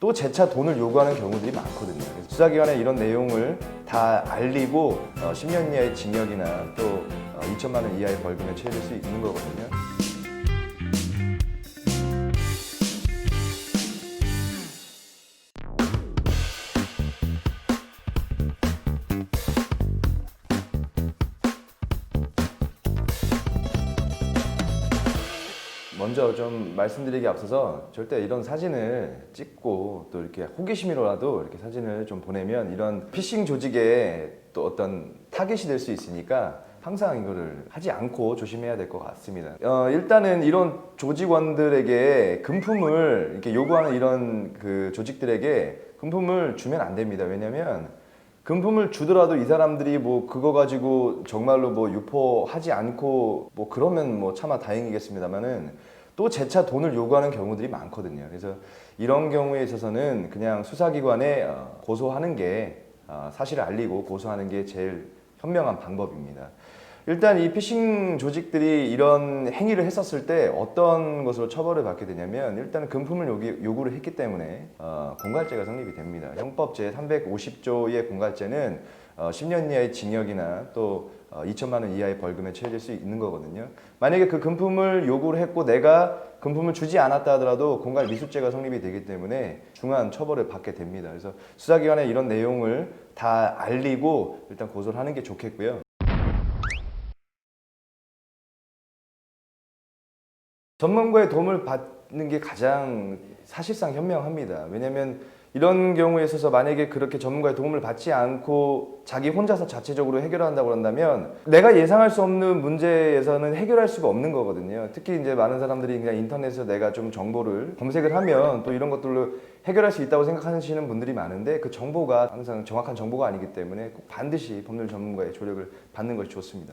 또 재차 돈을 요구하는 경우들이 많거든요. 그래서 수사기관에 이런 내용을 다 알리고 어, 10년 이하의 징역이나 또 어, 2천만 원 이하의 벌금에 처해질 수 있는 거거든요. 먼저 좀 말씀드리기 앞서서 절대 이런 사진을 찍고 또 이렇게 호기심이라도 이렇게 사진을 좀 보내면 이런 피싱 조직에 또 어떤 타겟이 될 수 있으니까 항상 이거를 하지 않고 조심해야 될 것 같습니다. 어, 일단은 이런 조직원들에게 금품을 이렇게 요구하는 이런 그 조직들에게 금품을 주면 안 됩니다. 왜냐면 금품을 주더라도 이 사람들이 뭐 그거 가지고 정말로 뭐 유포하지 않고 뭐 그러면 뭐 차마 다행이겠습니다만은 또 재차 돈을 요구하는 경우들이 많거든요. 그래서 이런 경우에 있어서는 그냥 수사기관에 어, 고소하는 게 어, 사실을 알리고 고소하는 게 제일 현명한 방법입니다. 일단 이 피싱 조직들이 이런 행위를 했었을 때 어떤 것으로 처벌을 받게 되냐면 일단 금품을 요기, 요구를 했기 때문에 어, 공갈죄가 성립이 됩니다. 형법 제 350조의 공갈죄는 어, 10년 이하의 징역이나 또 어, 2천만 원 이하의 벌금에 처해질 수 있는 거거든요. 만약에 그 금품을 요구를 했고 내가 금품을 주지 않았다 하더라도 공갈 미수죄가 성립이 되기 때문에 중한 처벌을 받게 됩니다. 그래서 수사기관에 이런 내용을 다 알리고 일단 고소를 하는 게 좋겠고요. 전문가의 도움을 받는 게 가장 사실상 현명합니다. 왜냐하면 이런 경우에 있어서 만약에 그렇게 전문가의 도움을 받지 않고 자기 혼자서 자체적으로 해결한다고 한다면 내가 예상할 수 없는 문제에서는 해결할 수가 없는 거거든요. 특히 이제 많은 사람들이 그냥 인터넷에서 내가 좀 정보를 검색을 하면 또 이런 것들로 해결할 수 있다고 생각하시는 분들이 많은데 그 정보가 항상 정확한 정보가 아니기 때문에 꼭 반드시 법률 전문가의 조력을 받는 것이 좋습니다.